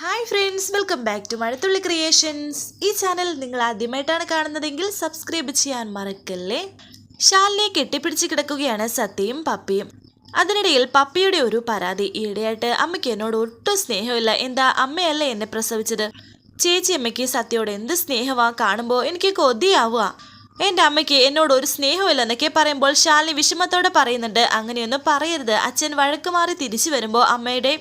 Hi friends welcome back to Mazhathulli creations ഈ channel നിങ്ങൾ ആദ്യമായിട്ടാണ് കാണുന്നതെങ്കിൽ സബ്സ്ക്രൈബ് ചെയ്യാൻ മറക്കല്ലേ? ഷാലിനെ കെട്ടിപ്പിടിച്ച് കിടക്കുകയാണ് സത്യയും പപ്പിയും. അതിനിടയിൽ പപ്പിയുടെ ഒരു പരാതി. ഈയിടെയായിട്ട് അമ്മയ്ക്ക് എന്നോട് ഒട്ടും സ്നേഹമില്ല. എന്താ അമ്മയല്ലേ എന്നെ പ്രസവിച്ചത്? ചേച്ചി അമ്മയ്ക്ക് സത്യയോട് എന്ത് സ്നേഹമാ കാണുമ്പോൾ എനിക്ക് കൊതിയാവുക. എന്റെ അമ്മയ്ക്ക് എന്നോട് ഒരു സ്നേഹമില്ലെന്നൊക്കെ പറയുമ്പോൾ ശാലിനി വിഷമത്തോടെ പറയുന്നുണ്ട്. അങ്ങനെയൊന്നും പറയരുത്. അച്ഛൻ വഴക്കുമാറി തിരിച്ചു വരുമ്പോൾ അമ്മയുടെ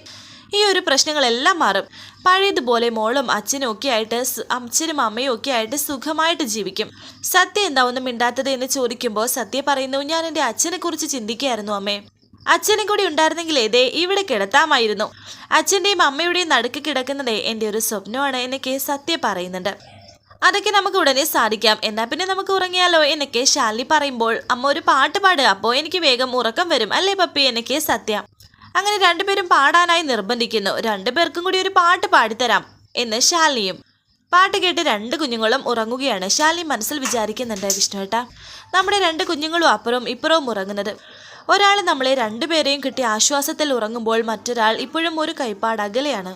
ഈ ഒരു പ്രശ്നങ്ങളെല്ലാം മാറും. പഴയതുപോലെ മോളും അച്ഛനും ഒക്കെ ആയിട്ട് അച്ഛനും അമ്മയും ഒക്കെ ആയിട്ട് സുഖമായിട്ട് ജീവിക്കും. സത്യ എന്താ ഒന്നും മിണ്ടാത്തത് എന്ന് ചോദിക്കുമ്പോൾ സത്യ പറയുന്നു ഞാൻ എന്റെ അച്ഛനെ കുറിച്ച് ചിന്തിക്കുകയായിരുന്നു അമ്മേ. അച്ഛനും കൂടി ഉണ്ടായിരുന്നെങ്കിൽ ഏതേ ഇവിടെ കിടത്താമായിരുന്നു. അച്ഛന്റെയും അമ്മയുടെയും നടുക്ക് കിടക്കുന്നതേ എന്റെ ഒരു സ്വപ്നമാണ് എന്നൊക്കെ സത്യ പറയുന്നുണ്ട്. അതൊക്കെ നമുക്ക് ഉടനെ സാധിക്കാം. എന്നാ പിന്നെ നമുക്ക് ഉറങ്ങിയാലോ എന്നൊക്കെ ശാലി പറയുമ്പോൾ അമ്മ ഒരു പാട്ട് പാടുക അപ്പോൾ എനിക്ക് വേഗം ഉറക്കം വരും. അല്ലേ പപ്പി? എന്നൊക്കെ സത്യ അങ്ങനെ രണ്ടുപേരും പാടാനായി നിർബന്ധിക്കുന്നു. രണ്ടുപേർക്കും കൂടി ഒരു പാട്ട് പാടിത്തരാം എന്ന് ശാലിനിയും. പാട്ട് കേട്ട് രണ്ട് കുഞ്ഞുങ്ങളും ഉറങ്ങുകയാണ്. ശാലിനി മനസ്സിൽ വിചാരിക്കുന്നുണ്ട് വിഷ്ണുവേട്ട നമ്മുടെ രണ്ട് കുഞ്ഞുങ്ങളും അപ്പുറവും ഇപ്പുറവും ഉറങ്ങുന്നത്. ഒരാൾ നമ്മളെ രണ്ടുപേരെയും കിട്ടി ആശ്വാസത്തിൽ ഉറങ്ങുമ്പോൾ മറ്റൊരാൾ ഇപ്പോഴും ഒരു കൈപ്പാട് അകലെയാണ്.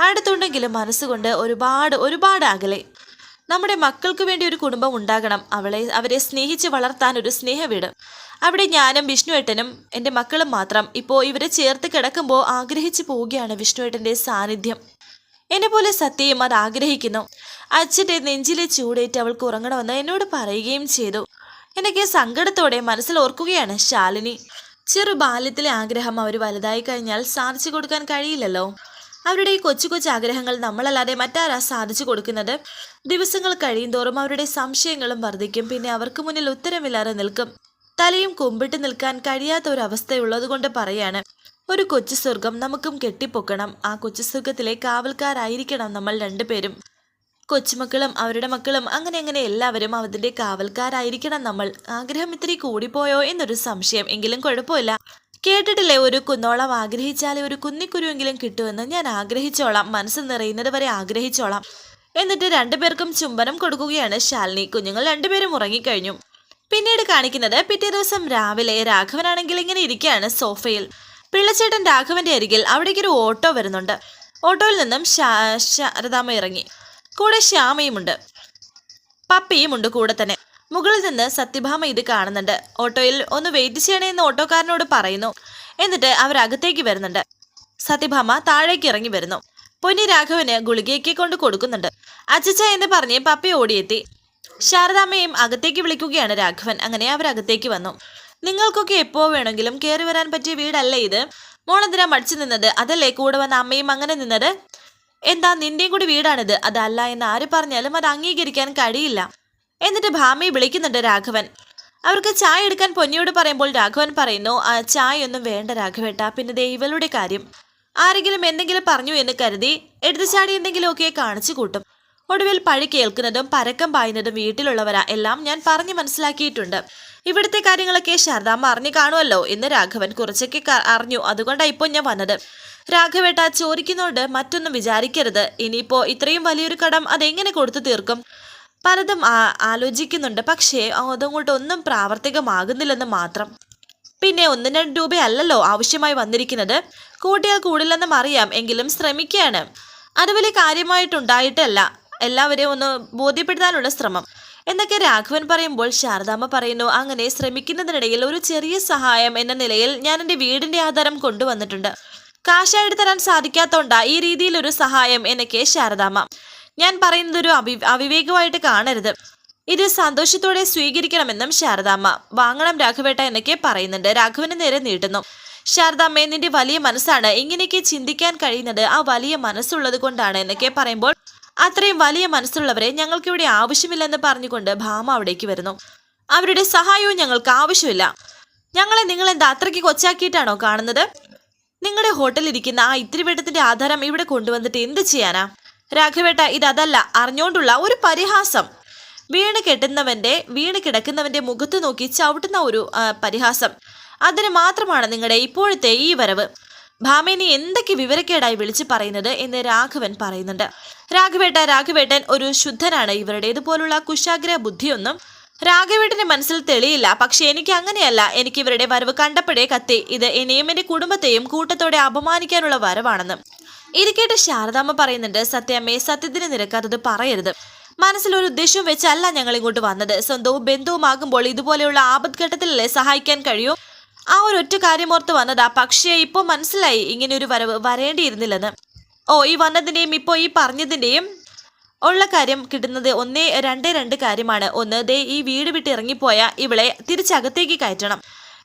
അടുത്തുണ്ടെങ്കിലും മനസ്സുകൊണ്ട് ഒരുപാട് ഒരുപാട് അകലെ. നമ്മുടെ മക്കൾക്ക് വേണ്ടി ഒരു കുടുംബം ഉണ്ടാകണം. അവളെ അവരെ സ്നേഹിച്ച് വളർത്താൻ ഒരു സ്നേഹവീട്. അവിടെ ഞാനും വിഷ്ണുവേട്ടനും എന്റെ മക്കളും മാത്രം. ഇപ്പോൾ ഇവരെ ചേർത്ത് കിടക്കുമ്പോൾ ആഗ്രഹിച്ചു പോവുകയാണ് വിഷ്ണുവേട്ടന്റെ സാന്നിധ്യം. എന്നെ പോലെ സത്യയും അത് ആഗ്രഹിക്കുന്നു. അച്ഛന്റെ നെഞ്ചിലെ ചൂടേറ്റ് അവൾക്ക് ഉറങ്ങണമെന്ന് എന്നോട് പറയുകയും ചെയ്തു. എനിക്ക് സങ്കടത്തോടെ മനസ്സിൽ ഓർക്കുകയാണ് ശാലിനി. ചെറു ബാല്യത്തിലെ ആഗ്രഹം അവർ വലുതായി കഴിഞ്ഞാൽ സാധിച്ചു കൊടുക്കാൻ കഴിയില്ലല്ലോ. അവരുടെ ഈ കൊച്ചു കൊച്ചു ആഗ്രഹങ്ങൾ നമ്മളല്ലാതെ മറ്റാരാ സാധിച്ചു കൊടുക്കുന്നത്? ദിവസങ്ങൾ കഴിയുന്തോറും അവരുടെ സംശയങ്ങളും വർദ്ധിക്കും. പിന്നെ അവർക്ക് മുന്നിൽ ഉത്തരമില്ലാതെ നിൽക്കും. തലയും കുമ്പിട്ട് നിൽക്കാൻ കഴിയാത്ത ഒരു അവസ്ഥയുള്ളതുകൊണ്ട് പറയാണ് ഒരു കൊച്ചു സ്വർഗം നമുക്കും കെട്ടിപ്പൊക്കണം. ആ കൊച്ചു സ്വർഗത്തിലെ കാവൽക്കാരായിരിക്കണം നമ്മൾ രണ്ടുപേരും. കൊച്ചുമക്കളും അവരുടെ മക്കളും അങ്ങനെ അങ്ങനെ എല്ലാവരും അതിന്റെ കാവൽക്കാരായിരിക്കണം നമ്മൾ. ആഗ്രഹം ഇത്തിരി കൂടിപ്പോയോ എന്നൊരു സംശയം. എങ്കിലും കുഴപ്പമില്ല. കേട്ടിട്ടില്ലേ? ഒരു കുന്നോളം ആഗ്രഹിച്ചാലേ ഒരു കുന്നിക്കുരുവെങ്കിലും കിട്ടുമെന്ന് ഞാൻ ആഗ്രഹിച്ചോളാം. മനസ്സ് നിറയുന്നത് വരെ ആഗ്രഹിച്ചോളാം. എന്നിട്ട് രണ്ടുപേർക്കും ചുംബനം കൊടുക്കുകയാണ് ശാലിനി. കുഞ്ഞുങ്ങൾ രണ്ടുപേരും ഉറങ്ങിക്കഴിഞ്ഞു. പിന്നീട് കാണിക്കുന്നത് പിറ്റേ ദിവസം രാവിലെ രാഘവനാണെങ്കിൽ ഇങ്ങനെ ഇരിക്കുകയാണ് സോഫയിൽ. പിള്ളച്ചേട്ടൻ രാഘവന്റെ അരികിൽ അവിടേക്കൊരു ഓട്ടോ വരുന്നുണ്ട്. ഓട്ടോയിൽ നിന്നും ശാരദാമ്മ ഇറങ്ങി. കൂടെ ശ്യാമയുമുണ്ട്. പപ്പിയുമുണ്ട് കൂടെ തന്നെ. മുകളിൽ നിന്ന് സത്യഭാമ ഇത് കാണുന്നുണ്ട്. ഓട്ടോയിൽ ഒന്ന് വെയിറ്റ് ചെയ്യണേ എന്ന് ഓട്ടോക്കാരനോട് പറയുന്നു. എന്നിട്ട് അവരകത്തേക്ക് വരുന്നുണ്ട്. സത്യഭാമ താഴേക്ക് ഇറങ്ങി വരുന്നു. പൊന്നി രാഘവന് ഗുളികയൊക്കെ കൊണ്ട് കൊടുക്കുന്നുണ്ട്. അച്ചച്ച എന്ന് പറഞ്ഞ് പപ്പി ഓടിയെത്തി. ശാരദാമ്മയും അകത്തേക്ക് വിളിക്കുകയാണ് രാഘവൻ. അങ്ങനെ അവർ അകത്തേക്ക് വന്നു. നിങ്ങൾക്കൊക്കെ എപ്പോ വേണമെങ്കിലും കയറി വരാൻ പറ്റിയ വീടല്ലേ ഇത്? മോളെന്തിനാ മടിച്ചു നിന്നത്? അതല്ലേ കൂടെ വന്ന അമ്മയും അങ്ങനെ നിന്നത്? എന്താ നിന്റെയും കൂടി വീടാണിത്? അതല്ല എന്ന് ആര് പറഞ്ഞാലും അത് അംഗീകരിക്കാൻ കഴിയില്ല. എന്നിട്ട് ഭാമയെ വിളിക്കുന്നുണ്ട് രാഘവൻ. അവർക്ക് ചായ എടുക്കാൻ പൊന്നിയോട് പറയുമ്പോൾ രാഘവൻ പറയുന്നു "ആ, ചായ ഒന്നും വേണ്ട രാഘവേട്ട പിന്നെ ദേ ഇവളുടെ കാര്യം. ആരെങ്കിലും എന്തെങ്കിലും പറഞ്ഞു എന്ന് കരുതി എടുത്തുചാടി എന്തെങ്കിലുമൊക്കെ കാണിച്ചു കൂട്ടും. ഒടുവിൽ പഴി കേൾക്കുന്നതും പരക്കം പായുന്നതും വീട്ടിലുള്ളവരാ. എല്ലാം ഞാൻ പറഞ്ഞു മനസ്സിലാക്കിയിട്ടുണ്ട്. ഇവിടുത്തെ കാര്യങ്ങളൊക്കെ ശാരദാമ്മ അറിഞ്ഞു കാണുമല്ലോ എന്ന് രാഘവൻ കുറച്ചൊക്കെ അറിഞ്ഞു. അതുകൊണ്ടാണ് ഇപ്പോൾ ഞാൻ വന്നത്. രാഘവേട്ട ചോദിക്കുന്നോണ്ട് മറ്റൊന്നും വിചാരിക്കരുത്. ഇനിയിപ്പോ ഇത്രയും വലിയൊരു കടം അതെങ്ങനെ കൊടുത്തു തീർക്കും? പലതും ആലോചിക്കുന്നുണ്ട്. പക്ഷേ അതങ്ങോട്ട് ഒന്നും പ്രാവർത്തികമാകുന്നില്ലെന്ന് മാത്രം. പിന്നെ ഒന്നും രണ്ട് രൂപയല്ലല്ലോ ആവശ്യമായി വന്നിരിക്കുന്നത്. കൂട്ടിയാൽ കൂടില്ലെന്നും അറിയാം. എങ്കിലും ശ്രമിക്കുകയാണ്. അത് വലിയ കാര്യമായിട്ടുണ്ടായിട്ടല്ല. എല്ലാവരെയും ഒന്ന് ബോധ്യപ്പെടുത്താനുള്ള ശ്രമം. എന്നൊക്കെ രാഘവൻ പറയുമ്പോൾ ശാരദാമ്മ പറയുന്നു അങ്ങനെ ശ്രമിക്കുന്നതിനിടയിൽ ഒരു ചെറിയ സഹായം എന്ന നിലയിൽ ഞാൻ എന്റെ വീടിന്റെ ആധാരം കൊണ്ടുവന്നിട്ടുണ്ട്. കാശായിട്ട് തരാൻ സാധിക്കാത്തോണ്ട ഈ രീതിയിലൊരു സഹായം എന്നൊക്കെ ശാരദാമ്മ. ഞാൻ പറയുന്നത് ഒരു അവിവേകമായിട്ട് കാണരുത്. ഇത് സന്തോഷത്തോടെ സ്വീകരിക്കണമെന്നും ശാരദാമ്മ. വാങ്ങണം രാഘവേട്ട എന്നൊക്കെ പറയുന്നുണ്ട്. രാഘവന് നേരെ നീട്ടുന്നു. ശാരദാമ്മ നിന്റെ വലിയ മനസ്സാണ്. ഇങ്ങനെയൊക്കെ ചിന്തിക്കാൻ കഴിയുന്നത് ആ വലിയ മനസ്സുള്ളത് കൊണ്ടാണ് എന്നൊക്കെ പറയുമ്പോൾ. അത്രയും വലിയ മനസ്സുള്ളവരെ ഞങ്ങൾക്കിവിടെ ആവശ്യമില്ലെന്ന് പറഞ്ഞുകൊണ്ട് ഭാമ അവിടേക്ക് വരുന്നു. അവരുടെ സഹായവും ഞങ്ങൾക്ക് ആവശ്യമില്ല. ഞങ്ങളെ നിങ്ങൾ എന്താ അത്രയ്ക്ക് കൊച്ചാക്കിയിട്ടാണോ കാണുന്നത്? നിങ്ങളുടെ ഹോട്ടലിൽ ഇരിക്കുന്ന ആ ഇത്തിരി വെട്ടത്തിന്റെ ആധാരം ഇവിടെ കൊണ്ടുവന്നിട്ട് എന്ത് ചെയ്യാനാ? രാഘവേട്ട ഇതല്ല അറിഞ്ഞോണ്ടുള്ള ഒരു പരിഹാസം. വീണ് കെട്ടുന്നവന്റെ വീണ് കിടക്കുന്നവന്റെ മുഖത്ത് നോക്കി ചവിട്ടുന്ന ഒരു പരിഹാസം. അതിന് മാത്രമാണ് നിങ്ങളുടെ ഇപ്പോഴത്തെ ഈ വരവ്. ഭാമേനി എന്തൊക്കെ വിവരക്കേടായി വിളിച്ചു പറയുന്നത് എന്ന് രാഘവൻ പറയുന്നുണ്ട്. രാഘവേട്ട രാഘവേട്ടൻ ഒരു ശുദ്ധനാണ്. ഇവരുടേതുപോലുള്ള കുശാഗ്ര ബുദ്ധിയൊന്നും രാഘവേട്ടന്റെ മനസ്സിൽ തെളിയില്ല. പക്ഷെ എനിക്ക് അങ്ങനെയല്ല. എനിക്ക് ഇവരുടെ വരവ് കണ്ടപ്പോഴേ കത്തി. ഇത് ഇനിയും എന്റെ കുടുംബത്തെയും കൂട്ടത്തോടെ അപമാനിക്കാനുള്ള വരവാണെന്ന്. ഇത് കേട്ട് ശാരദാമ്മ പറയുന്നുണ്ട് സത്യാമ്മയെ സത്യത്തിന് നിരക്കാത്തത് പറയരുത്. മനസ്സിലൊരു ഉദ്ദേശവും വെച്ചല്ല ഞങ്ങൾ ഇങ്ങോട്ട് വന്നത്. സ്വന്തവും ബന്ധുവുമാകുമ്പോൾ ഇതുപോലെയുള്ള ആപത്ഘട്ടത്തിലല്ലേ സഹായിക്കാൻ കഴിയൂ? ആ ഒരു ഒറ്റ കാര്യമോർത്ത് വന്നതാ. പക്ഷേ ഇപ്പോൾ മനസ്സിലായി ഇങ്ങനെ ഒരു വരവ് വരേണ്ടിയിരുന്നില്ലെന്ന്. ഓ ഈ വന്നതിന്റെയും ഇപ്പോൾ ഈ പറഞ്ഞതിന്റെയും ഉള്ള കാര്യം കിട്ടുന്നത് ഒന്നേ രണ്ട് രണ്ട് കാര്യമാണ്. ഒന്ന് ദേ ഈ വീട് വിട്ട് ഇറങ്ങിപ്പോയ ഇവളെ തിരിച്ചകത്തേക്ക് കയറ്റണം.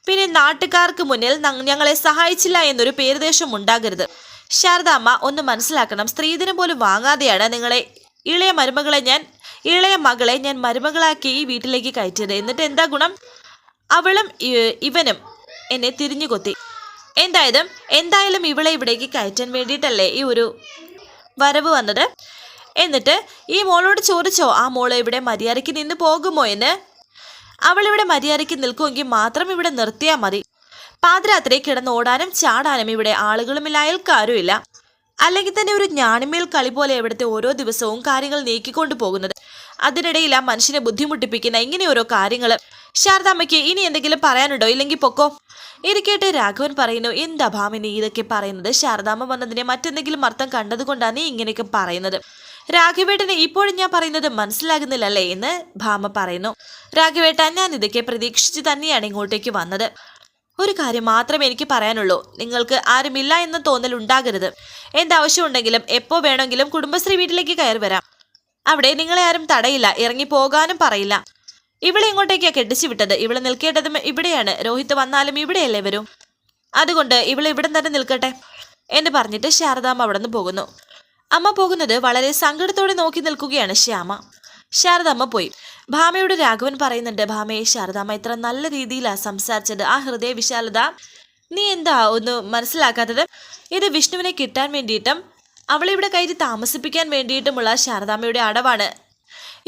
പിന്നെ നാട്ടുകാർക്ക് മുന്നിൽ ഞങ്ങളെ സഹായിച്ചില്ല എന്നൊരു പേരുദേശം ഉണ്ടാകരുത്. ശാരദാമ്മ ഒന്ന് മനസ്സിലാക്കണം. സ്ത്രീധനം പോലും വാങ്ങാതെയാണ് നിങ്ങളെ ഇളയ മരുമകളെ ഞാൻ ഇളയ മകളെ ഞാൻ മരുമകളാക്കി ഈ വീട്ടിലേക്ക് കയറ്റിയത്. എന്നിട്ട് എന്താ ഗുണം? അവളും ഇവനും എന്നെ തിരിഞ്ഞു കൊത്തി. എന്തായാലും എന്തായാലും ഇവളെ ഇവിടേക്ക് കയറ്റാൻ വേണ്ടിയിട്ടല്ലേ ഈ ഒരു വരവ് വന്നത്? എന്നിട്ട് ഈ മോളോട് ചോദിച്ചോ ആ മോൾ ഇവിടെ മര്യാദയ്ക്ക് നിന്ന് പോകുമോ എന്ന്? അവൾ ഇവിടെ മര്യാദയ്ക്ക് നിൽക്കുമെങ്കിൽ മാത്രം ഇവിടെ നിർത്തിയാൽ മതി. പാതിരാത്രി കിടന്ന് ഓടാനും ചാടാനും ഇവിടെ ആളുകളുമില്ല അയൽക്കാരും ഇല്ല. അല്ലെങ്കിൽ തന്നെ ഒരു ഞാണിമേൽ കളി പോലെ ഇവിടുത്തെ ഓരോ ദിവസവും കാര്യങ്ങൾ നീക്കിക്കൊണ്ടു പോകുന്നത്. അതിനിടയിൽ ആ മനുഷ്യനെ ബുദ്ധിമുട്ടിപ്പിക്കുന്ന ഇങ്ങനെ ഓരോ കാര്യങ്ങൾ ശാരദാമ്മയ്ക്ക് ഇനി എന്തെങ്കിലും പറയാനുണ്ടോ? ഇല്ലെങ്കിൽ പൊക്കോ? ഇരിക്കട്ടെ രാഘവൻ പറയുന്നു. എന്താ ഭാമിനി ഇതൊക്കെ പറയുന്നത്? ശാരദാമ്മ വന്നതിനെ മറ്റെന്തെങ്കിലും അർത്ഥം കണ്ടതുകൊണ്ടാണ് ഇങ്ങനെയൊക്കെ പറയുന്നത്? രാഘവേട്ടന് ഇപ്പോഴും ഞാൻ പറയുന്നത് മനസ്സിലാകുന്നില്ലല്ലേ എന്ന് ഭാമ പറയുന്നു. രാഘവേട്ട ഞാൻ ഇതൊക്കെ പ്രതീക്ഷിച്ച് തന്നെയാണ് ഇങ്ങോട്ടേക്ക് വന്നത്. ഒരു കാര്യം മാത്രമേ എനിക്ക് പറയാനുള്ളൂ. നിങ്ങൾക്ക് ആരുമില്ല എന്ന തോന്നൽ ഉണ്ടാകരുത്. എന്താവശ്യമുണ്ടെങ്കിലും എപ്പോ വേണമെങ്കിലും കുടുംബശ്രീ വീട്ടിലേക്ക് കയറി വരാം. അവിടെ നിങ്ങളെ ആരും തടയില്ല ഇറങ്ങി പോകാനും പറയില്ല. ഇവളെ ഇങ്ങോട്ടേക്കാ കെട്ടിച്ചു വിട്ടത്. ഇവളെ നിൽക്കേണ്ടതും ഇവിടെയാണ്. രോഹിത് വന്നാലും ഇവിടെയല്ലേ വരും? അതുകൊണ്ട് ഇവളെ ഇവിടെ തന്നെ നിൽക്കട്ടെ എന്ന് പറഞ്ഞിട്ട് ശാരദാമ്മ അവിടെ നിന്ന് പോകുന്നു. അമ്മ പോകുന്നത് വളരെ സങ്കടത്തോടെ നോക്കി നിൽക്കുകയാണ് ശ്യാമ. ശാരദാമ്മ പോയി. ഭാമയോട് രാഘവൻ പറയുന്നുണ്ട് ഭാമയെ ശാരദാമ്മ ഇത്ര നല്ല രീതിയിലാണ് സംസാരിച്ചത്. ആ ഹൃദയ വിശാലത നീ എന്താ ഒന്ന് മനസ്സിലാക്കാത്തത്? ഇത് വിഷ്ണുവിനെ കിട്ടാൻ വേണ്ടിയിട്ടും അവളെ ഇവിടെ കയറ്റി താമസിപ്പിക്കാൻ വേണ്ടിയിട്ടുമുള്ള ശാരദാമ്മയുടെ അടവാണ്.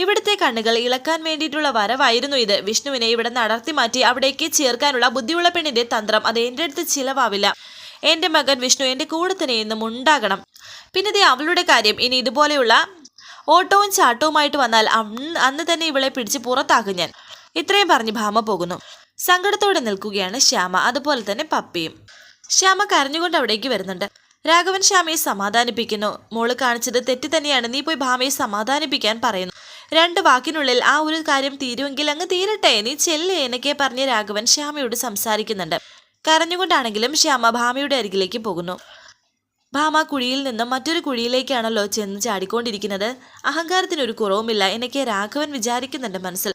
ഇവിടുത്തെ കണ്ണുകൾ ഇളക്കാൻ വേണ്ടിയിട്ടുള്ള വരവായിരുന്നു ഇത്. വിഷ്ണുവിനെ ഇവിടെ നടത്തി മാറ്റി അവിടേക്ക് ചേർക്കാനുള്ള ബുദ്ധിയുള്ള പെണ്ണിന്റെ തന്ത്രം അത് എന്റെ അടുത്ത് ചിലവാവില്ല. എന്റെ മകൻ വിഷ്ണു എന്റെ കൂടെ തന്നെ എന്നും ഉണ്ടാകണം. പിന്നെ ദേ അവളുടെ കാര്യം ഇനി ഇതുപോലെയുള്ള ഓട്ടവും ചാട്ടവുമായിട്ട് വന്നാൽ അന്ന് തന്നെ ഇവളെ പിടിച്ച് പുറത്താക്കും ഞാൻ. ഇത്രയും പറഞ്ഞ് ഭാമ പോകുന്നു. സങ്കടത്തോടെ നിൽക്കുകയാണ് ശ്യാമ. അതുപോലെ തന്നെ പപ്പിയും. ശ്യാമ കരഞ്ഞുകൊണ്ട് അവിടേക്ക് വരുന്നുണ്ട്. രാഘവൻ ശ്യാമയെ സമാധാനിപ്പിക്കുന്നു. മോൾ കാണിച്ചത് തെറ്റ് തന്നെയാണ്. നീ പോയി ഭാമയെ സമാധാനിപ്പിക്കാൻ പറയുന്നു. രണ്ട് വാക്കിനുള്ളിൽ ആ ഒരു കാര്യം തീരുമെങ്കിൽ അങ്ങ് തീരട്ടെ. നീ ചെല്ലേ എന്നൊക്കെ പറഞ്ഞ് രാഘവൻ ശ്യാമയോട് സംസാരിക്കുന്നുണ്ട്. കരഞ്ഞുകൊണ്ടാണെങ്കിലും ശ്യാമ ഭാമയുടെ അരികിലേക്ക് പോകുന്നു. ഭാമ കുഴിയിൽ നിന്നും മറ്റൊരു കുഴിയിലേക്കാണല്ലോ ചെന്ന് ചാടിക്കൊണ്ടിരിക്കുന്നത്. അഹങ്കാരത്തിനൊരു കുറവുമില്ല. എന്നൊക്കെ രാഘവൻ വിചാരിക്കുന്നുണ്ട് മനസ്സിൽ.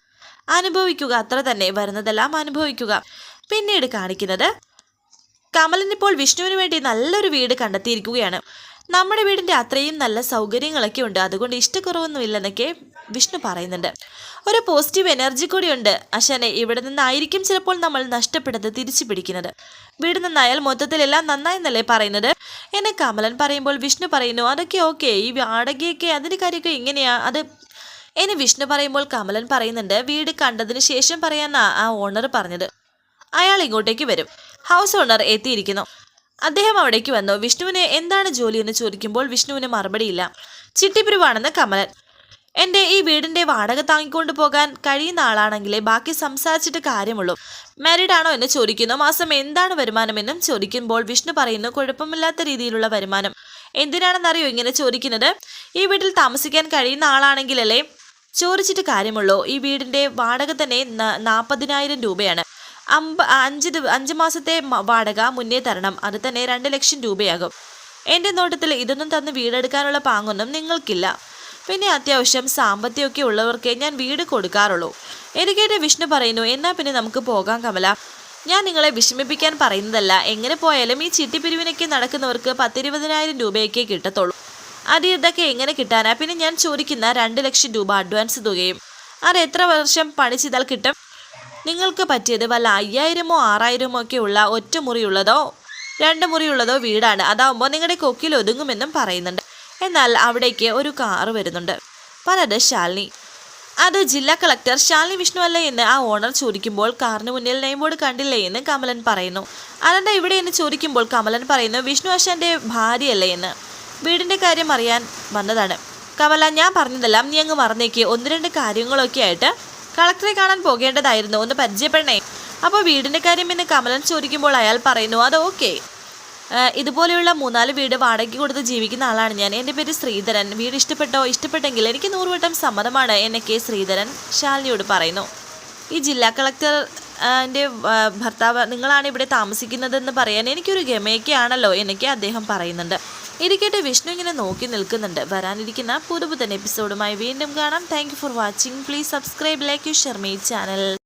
അനുഭവിക്കുക അത്ര തന്നെ. വരുന്നതെല്ലാം അനുഭവിക്കുക. പിന്നീട് കാണിക്കുന്നത് കമലൻ ഇപ്പോൾ വിഷ്ണുവിന് വേണ്ടി നല്ലൊരു വീട് കണ്ടെത്തിയിരിക്കുകയാണ്. നമ്മുടെ വീടിന്റെ അത്രയും നല്ല സൗകര്യങ്ങളൊക്കെ ഉണ്ട്. അതുകൊണ്ട് ഇഷ്ടക്കുറവൊന്നുമില്ലെന്നൊക്കെ വിഷ്ണു പറയുന്നുണ്ട്. ഒരു പോസിറ്റീവ് എനർജി കൂടിയുണ്ട്. അശനെ ഇവിടെ നിന്നായിരിക്കും ചിലപ്പോൾ നമ്മൾ നഷ്ടപ്പെടുന്നത് തിരിച്ചു പിടിക്കുന്നത്. വീട് നന്നായാൽ മൊത്തത്തിലെല്ലാം നന്നായെന്നല്ലേ പറയുന്നത്? എന്നെ കമലൻ പറയുമ്പോൾ വിഷ്ണു പറയുന്നു അതൊക്കെ ഓക്കെ ഈ വാടകയൊക്കെ അതിന്റെ കാര്യമൊക്കെ ഇങ്ങനെയാ? അത് എന്നെ വിഷ്ണു പറയുമ്പോൾ കമലൻ പറയുന്നുണ്ട് വീട് കണ്ടതിന് ശേഷം പറയാനാ ആ ഓണർ പറഞ്ഞത്. അയാൾ ഇങ്ങോട്ടേക്ക് വരും. ഹൗസ് ഓണർ എത്തിയിരിക്കുന്നു. അദ്ദേഹം അവിടേക്ക് വന്നു. വിഷ്ണുവിന് എന്താണ് ജോലി എന്ന് ചോദിക്കുമ്പോൾ വിഷ്ണുവിന് മറുപടിയില്ല. ചിട്ടിപ്പിരിവാണെന്ന് കമലൻ. എന്റെ ഈ വീടിന്റെ വാടക താങ്ങിക്കൊണ്ട് പോകാൻ കഴിയുന്ന ആളാണെങ്കിലേ ബാക്കി സംസാരിച്ചിട്ട് കാര്യമുള്ളൂ. മാരീഡ് ആണോ എന്ന് ചോദിക്കുന്നു. മാസം എന്താണ് വരുമാനമെന്നും ചോദിക്കുമ്പോൾ വിഷ്ണു പറയുന്നു കുഴപ്പമില്ലാത്ത രീതിയിലുള്ള വരുമാനം. എന്തിനാണെന്നറിയോ ഇങ്ങനെ ചോദിക്കുന്നത്? ഈ വീട്ടിൽ താമസിക്കാൻ കഴിയുന്ന ആളാണെങ്കിലല്ലേ ചോദിച്ചിട്ട് കാര്യമുള്ളൂ. ഈ വീടിന്റെ വാടക തന്നെ നാൽപ്പതിനായിരം രൂപയാണ്. അമ്പ അഞ്ച് അഞ്ചു അഞ്ച് മാസത്തെ വാടക മുന്നേ തരണം. അത് തന്നെ രണ്ട് ലക്ഷം രൂപയാകും. എന്റെ നോട്ടത്തിൽ ഇതൊന്നും തന്ന് വീടെടുക്കാനുള്ള പാങ്ങൊന്നും നിങ്ങൾക്കില്ല. പിന്നെ അത്യാവശ്യം സാമ്പത്തികമൊക്കെ ഉള്ളവർക്കേ ഞാൻ വീട് കൊടുക്കാറുള്ളൂ. എനിക്കേറ്റ് വിഷ്ണു പറയുന്നു എന്നാൽ പിന്നെ നമുക്ക് പോകാം കമല. ഞാൻ നിങ്ങളെ വിഷമിപ്പിക്കാൻ പറയുന്നതല്ല. എങ്ങനെ പോയാലും ഈ ചിട്ടിപ്പിരിവിനൊക്കെ നടക്കുന്നവർക്ക് പത്തിരുപതിനായിരം രൂപയൊക്കെ കിട്ടത്തുള്ളൂ. അത് എങ്ങനെ കിട്ടാനാ? പിന്നെ ഞാൻ ചോദിക്കുന്ന രണ്ട് ലക്ഷം രൂപ അഡ്വാൻസ് തുകയും. അത് എത്ര വർഷം പണി ചെയ്താൽ കിട്ടും? നിങ്ങൾക്ക് പറ്റിയത് വല്ല അയ്യായിരമോ ആറായിരമോ ഒക്കെ ഉള്ള ഒറ്റ മുറിയുള്ളതോ? രണ്ട് മുറിയുള്ളതോ വീടാണ്. അതാവുമ്പോൾ നിങ്ങളുടെ കൊക്കിൽ ഒതുങ്ങുമെന്നും പറയുന്നുണ്ട്. എന്നാൽ അവിടേക്ക് ഒരു കാറ് വരുന്നുണ്ട്. പറഞ്ഞത് ശാലിനി. അത് ജില്ലാ കളക്ടർ ശാലിനി വിഷ്ണു അല്ലേ എന്ന് ആ ഓണർ ചോദിക്കുമ്പോൾ കാറിന് മുന്നിൽ നെയിം ബോർഡ് കണ്ടില്ലേ എന്ന് കമലൻ പറയുന്നു. അതെന്താ ഇവിടെ എന്ന് ചോദിക്കുമ്പോൾ കമലൻ പറയുന്നു വിഷ്ണു അശാന്റെ ഭാര്യയല്ലേ എന്ന്. വീടിന്റെ കാര്യം അറിയാൻ വന്നതാണ്. കമല ഞാൻ പറഞ്ഞതെല്ലാം നീ അങ്ങ് മറന്നേക്ക്. ഒന്ന് രണ്ട് കാര്യങ്ങളൊക്കെ ആയിട്ട് കളക്ടറെ കാണാൻ പോകേണ്ടതായിരുന്നു. ഒന്ന് പരിചയപ്പെടണേ. അപ്പോൾ വീടിന്റെ കാര്യം എന്ന് കമലൻ ചോദിക്കുമ്പോൾ അയാൾ പറയുന്നു അത് ഓക്കെ ഇതുപോലെയുള്ള മൂന്നാൽ വീട് വാടകയ്ക്ക് കൊടുത്ത് ജീവിക്കുന്ന ആളാണ് ഞാൻ. എന്റെ പേര് ശ്രീധരൻ. വീട് ഇഷ്ടപ്പെട്ടോ? ഇഷ്ടപ്പെട്ടെങ്കിൽ എനിക്ക് നൂറുവട്ടം സമ്മതമാണ് എന്നെ കെ ശ്രീധരൻ ശാലിനിയോട് പറയുന്നു. ഈ ജില്ലാ കളക്ടർ എന്റെ ഭർത്താവ് നിങ്ങളാണ് ഇവിടെ താമസിക്കുന്നതെന്ന് പറയാൻ എനിക്കൊരു ഗമയൊക്കെയാണല്ലോ എന്നൊക്കെ അദ്ദേഹം പറയുന്നുണ്ട്. ഇരിക്കട്ടെ വിഷ്ണു ഇങ്ങനെ നോക്കി നിൽക്കുന്നുണ്ട്. വരാനിരിക്കുന്ന പുതുപുതൻ എപ്പിസോഡുമായി വീണ്ടും കാണാം. Thank for watching please subscribe like you share my channel